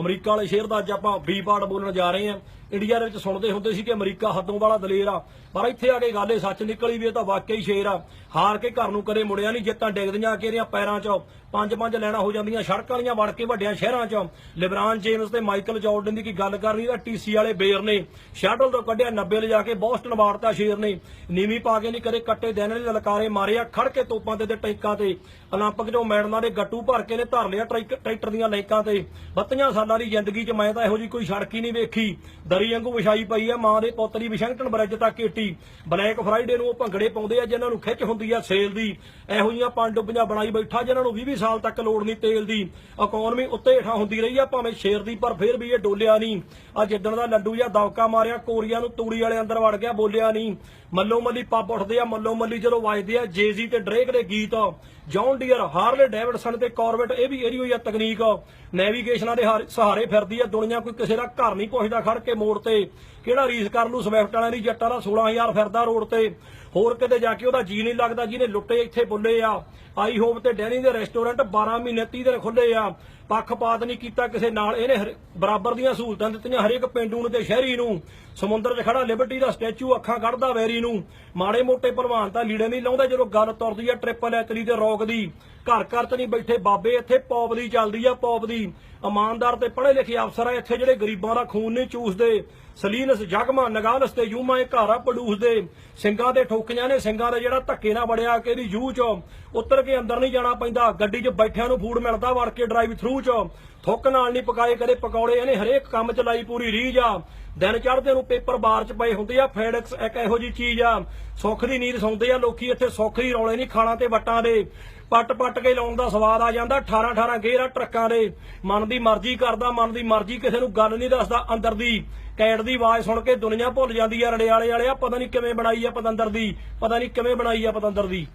America ਵਾਲੇ ਸ਼ੇਰ ਦਾ ਅੱਜ ਆਪਾਂ ਬੀ ਪਾਰਟ ਬੋਲਣ ਜਾ ਰਹੇ ਹਾਂ ਇੰਡੀਆ ਦੇ ਵਿੱਚ ਸੁਣਦੇ ਹੁੰਦੇ ਸੀ ਕਿ ਅਮਰੀਕਾ ਹੱਦੋਂ ਵਾਲਾ ਦਲੇਰ ਆ ਪਰ ਇੱਥੇ ਆ ਕੇ ਗੱਲ ਇਹ ਸੱਚ ਨਿਕਲੀ ਵੀ ਇਹ ਤਾਂ ਵਾਕਈ ਸ਼ੇਰ ਆ ਹਾਰ ਕੇ ਘਰ ਨੂੰ ਕਦੇ ਮੁੜਿਆ ਨਹੀਂ ਜਿੱਤਾਂ ਡਿੱਗਦੀਆਂ ਕਿ ਇਹਦੀਆਂ ਪੈਰਾਂ 'ਚ ਪੰਜ ਪੰਜ ਲੈਣਾ ਹੋ ਜਾਂਦੀਆਂ ਸੜਕਾਂ ਵਾਲੀਆਂ ਵੜ ਕੇ ਵੱਡਿਆਂ ਸ਼ਹਿਰਾਂ 'ਚ ਲਿਬਰਾਨ ਜੇਮਸ ਤੇ ਮਾਈਕਲ ਜਾਰਡਨ ਦੀ ਕੀ ਗੱਲ ਕਰਨੀ ਤਾਂ ਟੀਸੀ ਵਾਲੇ ਬੇਰ ਨੇ ਸ਼ਟਲ ਤੋਂ ਕੱਢਿਆ 90 ਲਿਜਾ ਕੇ ਬੋਸਟਨ ਵਾੜਤਾ ਸ਼ੇਰ ਨੇ ਨੀਵੀਂ ਪਾ ਕੇ ਨਹੀਂ ਕਦੇ ਕੱਟੇ ਦੇਣ ਨੇ ਲਲਕਾਰੇ ਮਾਰਿਆ ਖੜ ਕੇ ਤੋਪਾਂ ਤੇ ਤੇ ਟੈਂਕਾਂ ਤੇ 올림픽 ਚੋਂ ਮੈਡਲਾਂ ਦੇ ਗੱਟੂ ਭਰ ਕੇ ਨੇ ਧਰ ਲਿਆ ਟਰੈਕ- ਟਰੈਕਟਰ ਦੀਆਂ ਲੈਕਾਂ ਤੇ 32 ਸਾਲਾਂ ਦੀ ਜ਼ਿੰਦਗੀ 'ਚ ਮੈਂ ਤਾਂ ਇਹੋ ਜੀ ਕੋਈ ਸੜਕ ਹੀ ਨਹੀਂ ਵੇਖੀ। ਦਰੀ ਵਾਂਗੂ ਵਿਛਾਈ ਪਈ ਆ, ਮਾਂ ਦੇ ਪੁੱਤ ਦੀ ਵਿਸ਼ੰਗਟਨ ਬ੍ਰਿਜ ਤੱਕ ਏਟੀ। ਬਲੈਕ ਫਰਾਈਡੇ ਨੂੰ ਉਹ ਭੰਗੜੇ ਪਾਉਂਦੇ ਆ, ਜਿਨ੍ਹਾਂ ਨੂੰ ਖਿੱਚ ਹੁੰਦੀ ਆ ਸੇਲ ਦੀ। ਇਹੋ ਜੀਆਂ ਪੰਡੁੱਬੀਆਂ ਬਣਾਈ ਬੈਠਾ, ਜਿਨ੍ਹਾਂ ਨੂੰ 20 ਸਾਲ ਤੱਕ ਲੋੜ ਨਹੀਂ ਤੇਲ ਦੀ। ਇਕਨੋਮੀ ਉੱਤੇ ਹੇਠਾਂ ਹੁੰਦੀ ਰਹੀ ਆ, ਭਾਵੇਂ ਸ਼ੇਰ ਦੀ, ਪਰ ਫਿਰ ਵੀ ਇਹ ਡੋਲਿਆ ਨਹੀਂ। ਆ ਜਿੱਦਣ ਦਾ ਲੱਡੂ ਜਾਂ ਦਵਕਾ ਮਾਰਿਆ, ਕੋਰੀਆ ਨੂੰ ਤੂੜੀ ਵਾਲੇ ਅੰਦਰ ਵੜ ਗਿਆ, ਬੋਲਿਆ ਨਹੀਂ। ਮੱਲੋ ਮੱਲੀ ਪੱਬ ਉੱਠਦੇ ਆ ਮੱਲੋ ਮੱਲੀ ਜਦੋਂ ਵੱਜਦੇ ਆ ਜੇਜ਼ੀ ਤੇ ਡਰੇਕ ਦੇ ਗੀਤ। ਜੌਨ ਡੀਅਰ ਹਾਰਲੇ ਡੇਵਿਡਸਨ ਤੇ ਕਾਰਬਟ ਇਹ ਵੀ ਇਹਦੀ ਹੋਈ ਆ ਤਕਨੀਕ। ਨੈਵੀਗੇਸ਼ਨਾਂ ਦੇ ਸਹਾਰੇ ਫਿਰਦੀ ਆ, ਦੁਨੀਆ ਕੋਈ ਕਿਸੇ ਦਾ ਘਰ ਨਹੀਂ ਪੁੱਛਦਾ ਖੜ ਕੇ ਮੋੜ ਤੇ। ਕਿਹੜਾ ਰੀਸ ਕਰ ਲੂ ਸਵਿਫਟ ਵਾਲਿਆਂ ਦੀ ਜੱਟਾਂ ਦਾ 16000 ਫਿਰਦਾ ਰੋਡ ਤੇ। ਹੋਰ ਕਿਤੇ ਜਾ ਕੇ ਉਹਦਾ ਜੀ ਨਹੀਂ ਲੱਗਦਾ, ਜਿਹਨੇ ਲੁੱਟੇ ਇੱਥੇ ਬੁੱਲੇ ਆ। ਆਈ ਹੋਪ ਤੇ ਡੈਨੀ ਦੇ ਰੈਸਟੋਰੈਂਟ 12 ਮਹੀਨੇ 30 ਦਿਨ ਖੁੱਲੇ ਆ। ਪੱਖਪਾਤ ਨਹੀਂ ਕੀਤਾ ਕਿਸੇ ਨਾਲ, ਇਹਨੇ ਬਰਾਬਰ ਦੀਆਂ ਸਹੂਲਤਾਂ ਦਿੱਤੀਆਂ ਹਰੇਕ ਪਿੰਡੂ ਨੂੰ ਤੇ ਸ਼ਹਿਰੀ ਨੂੰ। ਸਮੁੰਦਰ 'ਚ ਖੜਾ ਲਿਬਰਟੀ ਦਾ ਸਟੈਚੂ ਅੱਖਾਂ ਕੱਢਦਾ ਵੈਰੀ ਨੂੰ। ਮਾੜੇ ਮੋਟੇ ਭਲਵਾਨ ਤਾਂ ਲੀੜੇ ਨਹੀਂ ਲਾਉਂਦਾ, ਜਦੋਂ ਗੱਲ ਤੁਰਦੀ ਆ ਟ੍ਰਿਪਲ ਐਚਡੀ ਤੇ ਰੌਕ ਦੀ ਘਰ ਘਰ 'ਚ ਨਹੀਂ ਬੈਠੇ ਬਾਬੇ, ਇੱਥੇ ਪੌਪ ਦੀ ਚੱਲਦੀ ਆ ਪੌਪ ਦੀ ਇਮਾਨਦਾਰ ਤੇ ਪੜ੍ਹੇ ਲਿਖੇ ਅਫਸਰ ਆ, ਇੱਥੇ ਜਿਹੜੇ ਗਰੀਬਾਂ ਦਾ ਖੂਨ ਨਹੀਂ ਚੂਸਦੇ। ਸਲੀਨਸ ਜਗਮਾ ਨਗਾਲਸ ਤੇ ਯੂਮਾ, ਇਹ ਘਰ ਆ ਪੜੂਸ ਦੇ ਸਿੰਘਾਂ ਦੇ ਠੋਕੀਆਂ ਨੇ, ਸਿੰਘਾਂ ਦੇ ਜਿਹੜਾ ਧੱਕੇ ਨਾਲ ਵੜਿਆ ਕਿ ਇਹਦੀ ਜੂਹ ਚ ਉੱਤਰ ਕੇ ਅੰਦਰ ਨਹੀਂ ਜਾਣਾ ਪੈਂਦਾ। ਗੱਡੀ 'ਚ ਬੈਠਿਆਂ ਨੂੰ ਫੂਡ ਮਿਲਦਾ ਵੜ ਕੇ ਡਰਾਈਵ ਥਰੂ 'ਚ। ਥੁੱਕ ਨਾਲ ਨਹੀਂ ਪਕਾਏ ਕਦੇ ਪਕੌੜੇ, ਇਹਨੇ ਹਰੇਕ ਕੰਮ ਚ ਲਾਈ ਪੂਰੀ ਰੀਝ ਆ। ਦਿਨ ਚੜ੍ਹਦੇ ਨੂੰ ਪੇਪਰ ਬਾਰ ਚ ਪਏ ਹੁੰਦੇ ਆ, ਫੈਡੈਕਸ ਇੱਕ ਇਹੋ ਜੀ ਚੀਜ਼ ਆ। ਸੁੱਖ ਦੀ ਨੀਂਦ ਸੌਂਦੇ ਆ, ਲੋਕੀ ਇੱਥੇ ਸੁੱਖ ਦੀ ਰੌਲੇ ਨਹੀਂ ਖਾਣਾ ਤੇ ਵੱਟਾਂ ਦੇ। ਪੱਟ ਪੱਟ ਕੇ ਲਾਉਣ ਦਾ ਸਵਾਦ ਆ ਜਾਂਦਾ 18 18 ਗੇਰ ਆ ਟਰੱਕਾਂ ਦੇ। ਮਨ ਦੀ ਮਰਜ਼ੀ ਕਰਦਾ, ਮਨ ਦੀ ਮਰਜ਼ੀ ਕਿਸੇ ਨੂੰ ਗੱਲ ਨਹੀਂ ਦੱਸਦਾ, ਅੰਦਰ ਦੀ। ਕੈਟ ਦੀ ਆਵਾਜ਼ ਸੁਣ ਕੇ ਦੁਨੀਆ ਭੁੱਲ ਜਾਂਦੀ ਆ, ਰੜਿਆਲੇ ਵਾਲੇ ਆ ਪਤਾ ਨਹੀਂ ਕਿਵੇਂ ਬਣਾਈ ਆ ਪਤੰਦਰ ਦੀ, ਪਤਾ ਨਹੀਂ ਕਿਵੇਂ ਬਣਾਈ ਆ ਪਤੰਦਰ ਦੀ।